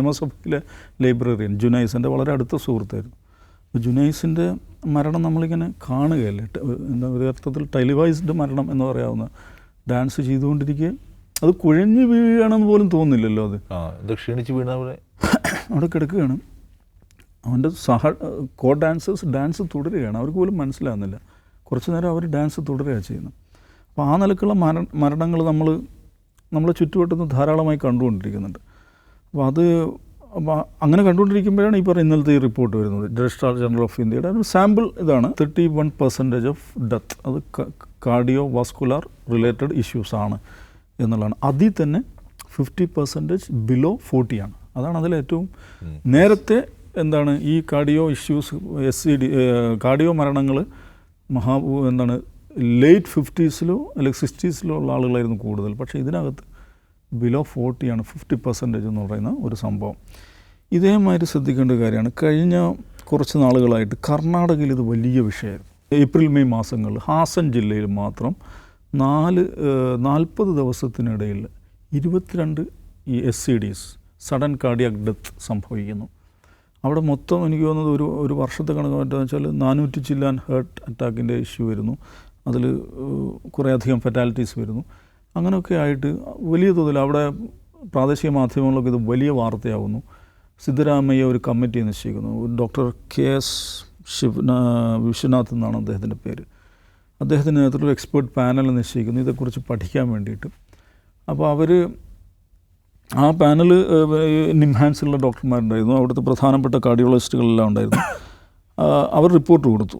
നിയമസഭയിലെ ലൈബ്രറിയൻ ജുനൈസിന്റെ വളരെ അടുത്ത സുഹൃത്തായിരുന്നു. അപ്പോൾ ജുനൈസിന്റെ മരണം നമ്മളിങ്ങനെ കാണുകയല്ലേ? എന്താ ഒരു അർത്ഥത്തിൽ ടെലിവൈസ്ഡ് മരണം എന്ന് പറയാവുന്ന ഡാൻസ് ചെയ്തുകൊണ്ടിരിക്കുക അത് കുഴഞ്ഞു വീഴുകയാണെന്ന് പോലും തോന്നില്ലല്ലോ അത്. ക്ഷീണിച്ച് വീണ പോലെ അവിടെ കിടക്കുകയാണ്. അവന്റെ സഹ കോ ഡാൻസേഴ്സ് ഡാൻസ് തുടരുകയാണ്. അവർക്ക് പോലും മനസ്സിലാകുന്നില്ല കുറച്ച് നേരം അവർ ഡാൻസ് തുടരുകയാണ് ചെയ്യുന്നത്. അപ്പോൾ ആ നിലക്കുള്ള മര മരണങ്ങൾ നമ്മൾ നമ്മളെ ചുറ്റുവട്ടത്ത് ധാരാളമായി കണ്ടുകൊണ്ടിരിക്കുന്നുണ്ട്. അപ്പോൾ അത് അപ്പോൾ അങ്ങനെ കണ്ടുകൊണ്ടിരിക്കുമ്പോഴാണ് ഈ പറയുന്ന ഇന്നലത്തെ ഈ റിപ്പോർട്ട് വരുന്നത്. ഡയറക്ടർ ജനറൽ ഓഫ് ഇന്ത്യയുടെ ഒരു സാമ്പിൾ ഇതാണ്. Thirty one percentage of death അത് കാർഡിയോ വാസ്കുലാർ റിലേറ്റഡ് ഇഷ്യൂസ് ആണ് എന്നുള്ളതാണ്. അതിൽ തന്നെ ഫിഫ്റ്റി പെർസെന്റേജ് ബിലോ ഫോർട്ടിയാണ് അതാണ് അതിൽ ഏറ്റവും നേരത്തെ എന്താണ് ഈ cardio issues S C D cardio മരണങ്ങൾ മഹാ എന്താണ് ലേറ്റ് ഫിഫ്റ്റീസിലോ അല്ലെങ്കിൽ സിക്സ്റ്റീസിലോ ഉള്ള ആളുകളായിരുന്നു കൂടുതൽ. പക്ഷേ ഇതിനകത്ത് ബിലോ ഫോർട്ടിയാണ് ഫിഫ്റ്റി പെർസെന്റേജ് എന്ന് പറയുന്ന ഒരു സംഭവം. ഇതേമാതിരി ശ്രദ്ധിക്കേണ്ട കാര്യമാണ്. കഴിഞ്ഞ കുറച്ച് നാളുകളായിട്ട് കർണാടകയിൽ ഇത് വലിയ വിഷയമായിരുന്നു. ഏപ്രിൽ മെയ് മാസങ്ങളിൽ ഹാസൻ ജില്ലയിൽ മാത്രം നാല് നാൽപ്പത് ദിവസത്തിനിടയിൽ ഇരുപത്തിരണ്ട് ഈ S C Ds sudden cardiac death സംഭവിക്കുന്നു. അവിടെ മൊത്തം എനിക്ക് തോന്നുന്നത് ഒരു ഒരു വർഷത്തെ കണക്ക് പറ്റുക വെച്ചാൽ നാനൂറ്റി ചില്ലാൻ ഹേർട്ട് അറ്റാക്കിന്റെ ഇഷ്യൂ വരുന്നു. അതിൽ കുറേ അധികം ഫെറ്റാലിറ്റീസ് വരുന്നു. അങ്ങനെയൊക്കെ ആയിട്ട് വലിയ തോതിൽ അവിടെ പ്രാദേശിക മാധ്യമങ്ങളൊക്കെ ഇത് വലിയ വാർത്തയാവുന്നു. സിദ്ധരാമയ്യ ഒരു കമ്മിറ്റി നിശ്ചയിക്കുന്നു. Doctor K S Shiva Vishwanath എന്നാണ് അദ്ദേഹത്തിന്റെ പേര്. അദ്ദേഹത്തിന്റെ നേതൃത്വത്തിൽ ഒരു എക്സ്പേർട്ട് പാനൽ നിശ്ചയിക്കുന്നു. ഇതേക്കുറിച്ച് പഠിക്കാൻ വേണ്ടിയിട്ട്. അപ്പോൾ അവർ ആ പാനൽ നിംഹാൻസിലുള്ള ഡോക്ടർമാരുണ്ടായിരുന്നു. അവിടുത്തെ പ്രധാനപ്പെട്ട കാർഡിയോളജിസ്റ്റുകളെല്ലാം ഉണ്ടായിരുന്നു. അവർ റിപ്പോർട്ട് കൊടുത്തു.